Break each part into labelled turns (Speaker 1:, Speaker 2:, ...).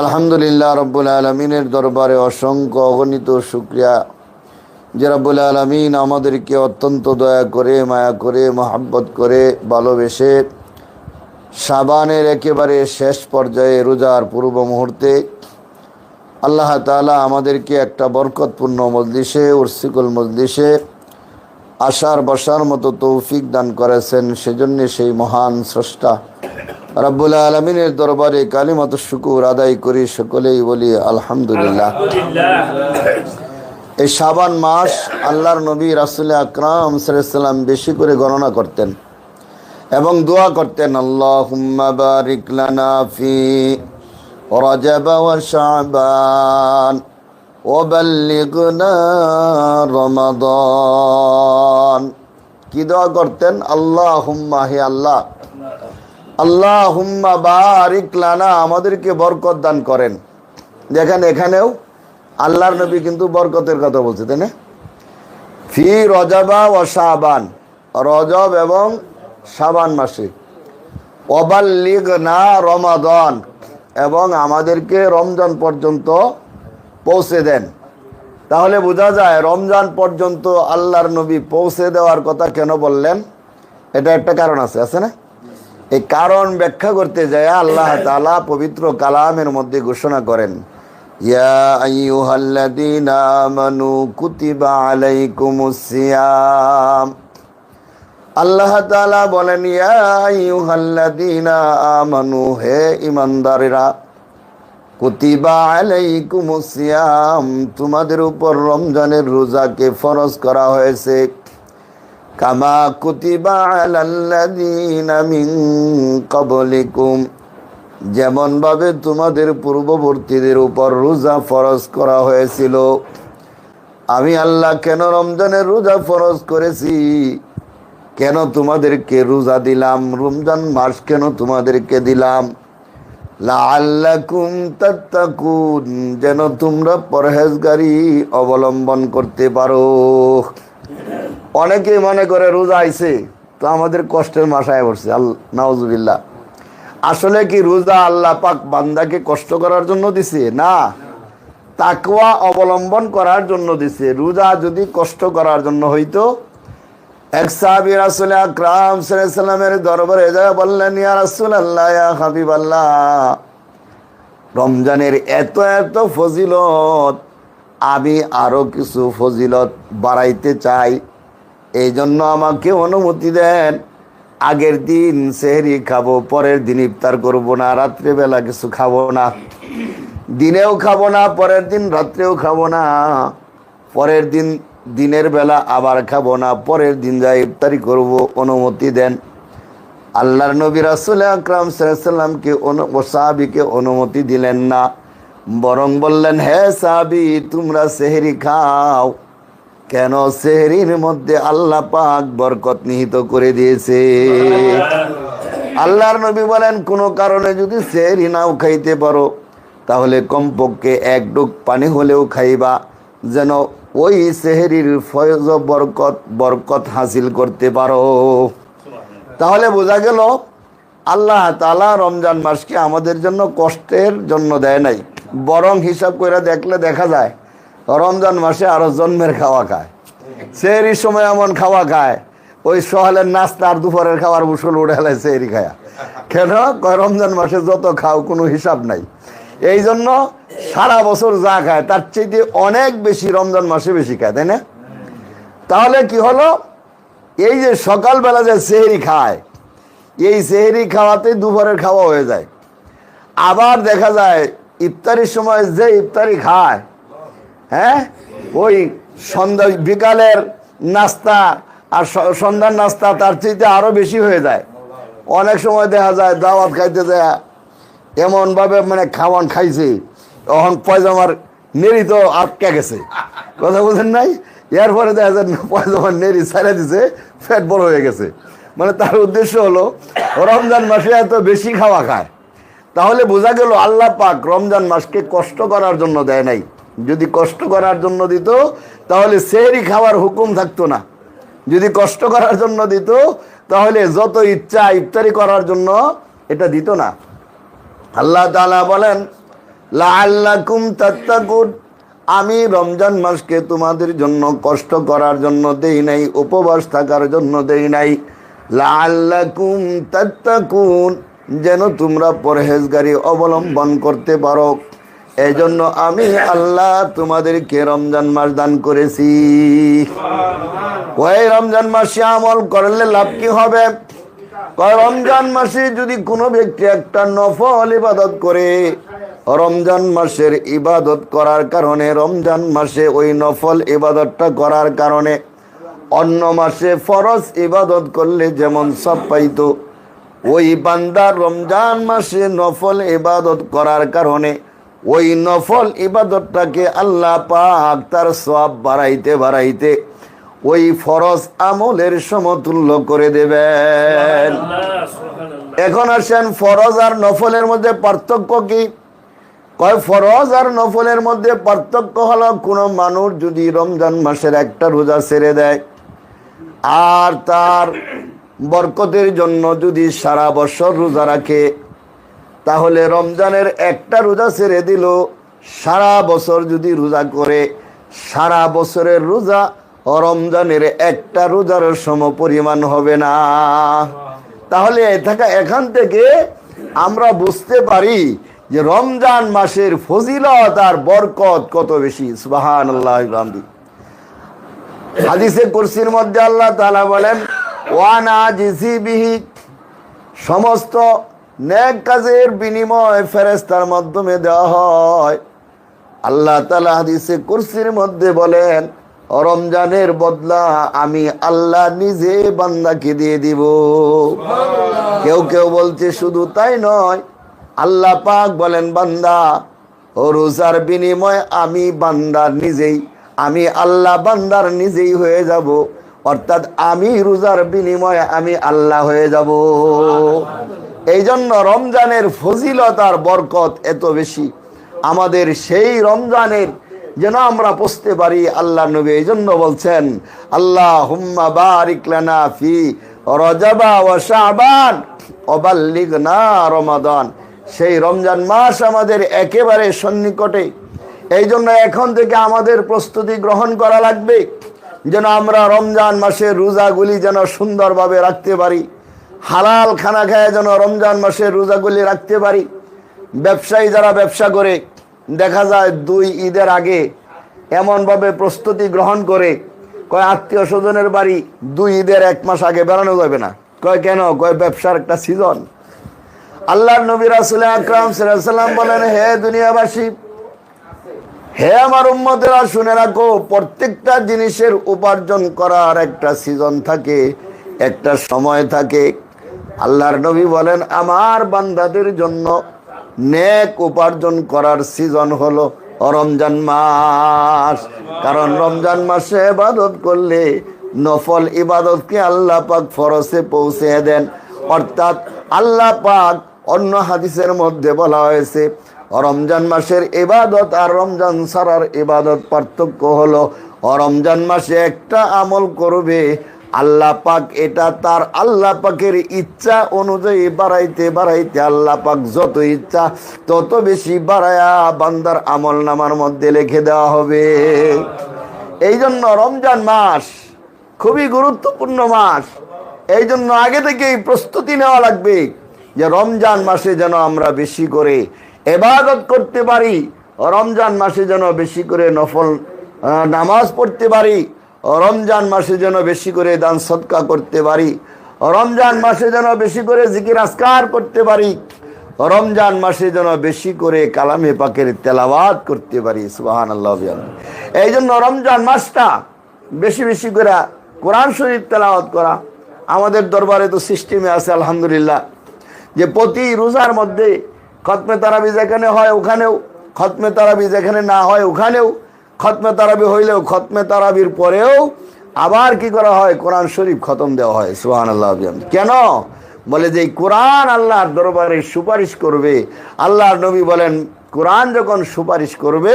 Speaker 1: আলহামদুলিল্লাহ রব্বুল আলমিনের দরবারে অসংখ্য অগণিত শুক্রিয়া। যে রব্বুল আলমিন আমাদেরকে অত্যন্ত দয়া করে, মায়া করে, মহাব্বত করে ভালোবেসে সাবানের একেবারে শেষ পর্যায়ে রোজার পূর্ব মুহূর্তে আল্লাহ তালা আমাদেরকে একটা বরকতপূর্ণ মজলিসে, উর্সিকুল মজলিসে আশার বসার মতো তৌফিক দান করেছেন। সেজন্য সেই মহান স্রষ্টা রব্বুল আলমিনের দরবারে কালিমত শুকুর আদায় করি সকলেই বলি আলহামদুলিল্লাহ এই শাবান মাস আল্লাহর নবী রাসুল আকরাম সাল্লাম বেশি করে গণনা করতেন এবং দোয়া করতেন আল্লাহ বারিক লানা ফি رجب وشعبان وبلغنا رمضان কি দোয়া করতেন আল্লাহ হুম্মা হে আল্লাহ আল্লাহ হুম্মা বারিক আমাদেরকে বরকত দান করেন। দেখেন এখানেও আল্লাহর নবী কিন্তু বরকতের কথা বলছে, তাই না? ফি রজাবা ও শাবান, রজব এবং শাবান মাসে। অবাল্লিগ না রমাদন, এবং আমাদেরকে রমজান পর্যন্ত পৌঁছে দেন। তাহলে বোঝা যায়, রমজান পর্যন্ত আল্লাহর নবী পৌঁছে দেওয়ার কথা কেন বললেন? এটা একটা কারণ আছে আছে না? এই কারণ ব্যাখ্যা করতে যায় আল্লাহ তালা পবিত্র কালামের মধ্যে ঘোষণা করেন ইয়া আল্লাহ তাআলা বলেন ইয়া আমানু হে ঈমানদারেরা কুতিবা আলাইকুমুস সিয়াম তোমাদের উপর রমজানের রোজাকে ফরজ করা হয়েছে। কামা কুতিবা আলাল্লাযীনা মিন ক্বাবলিকুম। যেমনভাবে তোমাদের পূর্ববর্তীদের উপর রোজা ফরজ করা হয়েছিল, আমি আল্লাহ কেন রমজানের রোজা ফরজ করেছি? কেন তোমাদেরকে রোজা দিলাম? রমজান মাস কেন তোমাদেরকে দিলাম? যেন তোমরা পরহেজগারি অবলম্বন করতে পারো। অনেকেই মনে করে রোজা আইছে, তো আমাদের কষ্টের মাসায় পড়ছে। আল্লাহ নাউজুবিল্লাহ। আসলে কি রোজা আল্লাহ পাক বান্দাকে কষ্ট করার জন্য দিছে? না। তাকওয়া অবলম্বন করার জন্য দিছে। রোজা যদি কষ্ট করার জন্য হইতো, এক সাহাবী রাসূল আকরাম সাল্লামের দরবারে যায় বললেন, ইয়া রাসূলুল্লাহ, ইয়া হাবিব আল্লাহ রমজানের এত এত ফজিলত, আমি আরও কিছু ফজিলত বাড়াইতে চাই। এই জন্য আমাকে অনুমতি দেন, আগের দিন সেহরি খাব, পরের দিন ইফতার করব না, রাত্রেবেলা কিছু খাব না, দিনেও খাব না, পরের দিন রাত্রেও খাব না, পরের দিন দিনের বেলা আবার খাব না, পরের দিন যা ইফতারি করব, অনুমতি দেন। আল্লাহর নবী রাসুল আকরাম সাল্লামকে সাহাবিকে অনুমতি দিলেন না, বরং বললেন, হে সাহাবি, তোমরা সেহরি খাও। কেন সেহরির মধ্যে আল্লাহ পাক বরকত নিহিত করে দিয়েছে? আল্লাহর নবী বলেন, কোনো কারণে যদি সেহরি নাও খাইতে পারো, তাহলে কমপক্ষে এক ডুক পানি হলেও খাইবা। যেন ওই সেহরির ফয়জ বরকত বরকত হাসিল করতে পারো। তাহলে বোঝা গেল, আল্লাহ তালা রমজান মাসকে আমাদের জন্য কষ্টের জন্য দেয় নাই। বরং হিসাব করে দেখলে দেখা যায় রমজান মাসে আরও জন্মের খাওয়া খায়। সেহরির সময় এমন খাওয়া খায়, ওই সহালের নাস্তা আর দুপুরের খাওয়ার মুসল উঠে হেলায় সেহরি খায়া। কেন? রমজান মাসে যত খাও, কোনো হিসাব নাই। এই জন্য সারা বছর যা খায়, তার চেয়ে অনেক বেশি রমজান মাসে বেশি খায়, তাই না? তাহলে কি হলো? এই যে সকালবেলা যে সেহরি খায়, এই সেহরি খাওয়াতে দুপুরের খাওয়া হয়ে যায়। আবার দেখা যায়, ইফতারির সময় যে ইফতারি খায় হ্যাঁ? ওই সন্ধ্যা, বিকালের নাস্তা আর সন্ধ্যার নাস্তা তার চাইতে আরও বেশি হয়ে যায়। অনেক সময় দেখা যায় দাওয়াত খাইতে যায়, এমনভাবে মানে খাওয়ান খাইছে, তখন পয়জামার নেড়ি তো আটকে গেছে। কথা বলছেন নাই? এরপরে দেখা যায় পয়জামার নেড়ি ছাড়া দিছে ফ্যাট বড় হয়ে গেছে। মানে তার উদ্দেশ্য হলো, রমজান মাসে এত বেশি খাওয়া খায়। তাহলে বোঝা গেল আল্লাহ পাক রমজান মাসকে কষ্ট করার জন্য দেয় নাই। যদি কষ্ট করার জন্য দিত, তাহলে সেহরি খাওয়ার হুকুম থাকতো না। যদি কষ্ট করার জন্য দিত, তাহলে যত ইচ্ছা ইফতারি করার জন্য এটা দিত না। আল্লাহ তাআলা বলেন, লাআল্লাকুম তাত্তাকুন। আমি রমজান মাসকে তোমাদের জন্য কষ্ট করার জন্য দেই নাই, উপবাস থাকার জন্য দেই নাই। লাআল্লাকুম তাত্তাকুন, যেন তোমরা পরহেজগারি অবলম্বন করতে পারো। এই জন্য আমি আল্লাহ তোমাদেরকে রমজান মাস দান করেছি। ওই রমজান মাসে আমল করলে লাভ কি হবে? রমজান মাসে যদি কোনো ব্যক্তি একটা নফল ইবাদত করে, রমজান মাসের ইবাদত করার কারণে, রমজান মাসে ওই নফল ইবাদতটা করার কারণে, অন্য মাসে ফরজ ইবাদত করলে যেমন সব পাইতো, ওই বান্দার রমজান মাসে নফল ইবাদত করার কারণে ওই নফল ইবাদতটাকে আল্লাহ পাক তার সব বাড়াইতে বাড়াইতে ওই ফরজ আমলের সমতুল্য করে দেবেন। এখন আসেন, ফরজ আর নফলের মধ্যে পার্থক্য কি? কয়, ফরজ আর নফলের মধ্যে পার্থক্য হলো, কোনো মানুষ যদি রমজান মাসের একটা রোজা ছেড়ে দেয় আর তার বরকতের জন্য যদি সারা বছর রোজা রাখে তাহলে রমজানের একটা রোজা ছেড়ে দিল। সারা বছর যদি রোজা করে, সারা বছরের রোজা ও রমজানের একটা রোজার সম পরিমাণ হবে না। তাহলে থাকা এখান থেকে আমরা বুঝতে পারি যে রমজান মাসের ফজিলত আর বরকত কত বেশি। সুবাহান আল্লাহ হাদিসে কুরসির মধ্যে আল্লাহ তাআলা বলেন ওয়ানা জিসিবিহি সমস্ত নেক কাজের বিনিময় ফেরেস্তার মাধ্যমে দেওয়া হয়। আল্লাহ তালা হাদিসে কুরসির মধ্যে বলেন রমজানের বদলা আমি আল্লাহ নিজে বান্দাকে দিয়ে দিব। কেউ কেউ বলছে শুধু তাই নয়। আল্লাহ পাক বলেন বান্দা ও রোজার বিনিময় আমি বান্দার নিজেই আমি আল্লাহ বান্দার নিজেই হয়ে যাব। অর্থাৎ আমি রোজার বিনিময়ে আমি আল্লাহ হয়ে যাব। এই জন্য রমজানের ফজিলত আর বরকত এত বেশি। আমাদের সেই রমজানের যেন আমরা বুঝতে পারি আল্লাহ নবী এই জন্য বলছেন আল্লাহ হুম্মা বারিক লানা ফি রজাবা ও শাবান অবাল্লিগনা রমাদান। সেই রমজান মাস আমাদের একেবারে সন্নিকটে। এই জন্য এখন থেকে আমাদের প্রস্তুতি গ্রহণ করা লাগবে। যেন আমরা রমজান মাসের রোজাগুলি যেন সুন্দরভাবে রাখতে পারি। হালাল খানা খায় যেন রমজান মাসের রোজাগুলি রাখতে পারি। ব্যবসায়ী যারা ব্যবসা করে, দেখা যায় দুই ঈদের আগে এমনভাবে প্রস্তুতি গ্রহণ করে, কয় আত্মীয় স্বজনের বাড়ি দুই ঈদের এক মাস আগে বেড়ানো যাবে না। কয় কেন? কয় ব্যবসার একটা সিজন আল্লাহ নবী রাসুল আকরাম সাল্লাম বলেন, হে দুনিয়াবাসী, হে আমার উম্মতেরা, শুনে রাখো, প্রত্যেকটা জিনিসের উপার্জন করার একটা সিজন থাকে, একটা সময় থাকে। আল্লাহর নবী বলেন, আমার বান্দাদের জন্য নেক উপার্জন করার সিজন হলো রমজান মাস। কারণ রমজান মাসে ইবাদত করলে নফল ইবাদতকে আল্লাহ পাক ফরসে পৌঁছে দেন। অর্থাৎ আল্লাহ পাক অন্য হাদিসের মধ্যে বলা হয়েছে, রমজান মাসের ইবাদত আর রমজান সারার ইবাদত পার্থক্য হলো, রমজান মাসে একটা আমল করবে আল্লাহ পাক এটা তার আল্লাহ পাকের ইচ্ছা অনুযায়ী বাড়াইতে বাড়াইতে আল্লাহ পাক যত ইচ্ছা তত বেশি বাড়ায়া বান্দার আমল নামার মধ্যে লিখে দেওয়া হবে। এই জন্য রমজান মাস খুবই গুরুত্বপূর্ণ মাস। এই জন্য আগে থেকেই প্রস্তুতি নেওয়া লাগবে যে রমজান মাসে যেন আমরা বেশি করে এবাদত করতে পারি, রমজান মাসে যেন বেশি করে নফল নামাজ পড়তে পারি রমজান মাসে যেন বেশি করে দান সৎকা করতে পারি। রমজান মাসে যেন বেশি করে জিকির আসকার করতে পারি। রমজান মাসে যেন বেশি করে কালামে পাকের তেলাওয়াত করতে পারি। সুবাহান আল্লাহ এই জন্য রমজান মাসটা বেশি বেশি করে কোরআন শরীফ তেলাওয়াত করা। আমাদের দরবারে তো সিস্টেমে আছে, আলহামদুলিল্লাহ। যে প্রতি রোজার মধ্যে খতমে তারাবি যেখানে হয় ওখানেও, খতমে তারাবি যেখানে না হয় ওখানেও খতমে তারাবি হইলেও, খতমে তারাবির পরেও আবার কি করা হয়? কোরআন শরীফ খতম দেওয়া হয় সুহান আল্লাহ কেন? বলে যে কোরআন আল্লাহর দরবারে সুপারিশ করবে। আল্লাহর নবী বলেন, কোরআন যখন সুপারিশ করবে,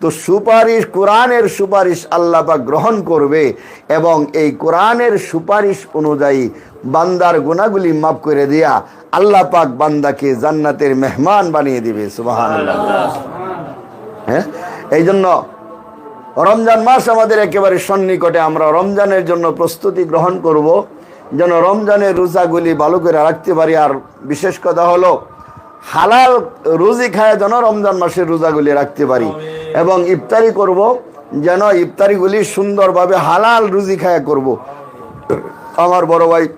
Speaker 1: তো সুপারিশ, কোরআনের সুপারিশ আল্লাহ পাক গ্রহণ করবে এবং এই কোরআনের সুপারিশ অনুযায়ী বান্দার গুণাগুলি মাফ করে দিয়া আল্লাহ পাক বান্দাকে জান্নাতের মেহমান বানিয়ে দিবে সুবাহান হ্যাঁ? এই জন্য রমজান মাস আমাদের একেবারে সন্নিকটে। আমরা রমজানের জন্য প্রস্তুতি গ্রহণ করব। যেন রমজানের রোজাগুলি ভালো করে রাখতে পারি। আর বিশেষ কথা হলো, হালাল রুজি খায় যেন রমজান মাসের রোজাগুলি রাখতে পারি। এবং ইফতারি করব, যেন ইফতারিগুলি সুন্দরভাবে হালাল রুজি খায় করব। আমার বড় ভাই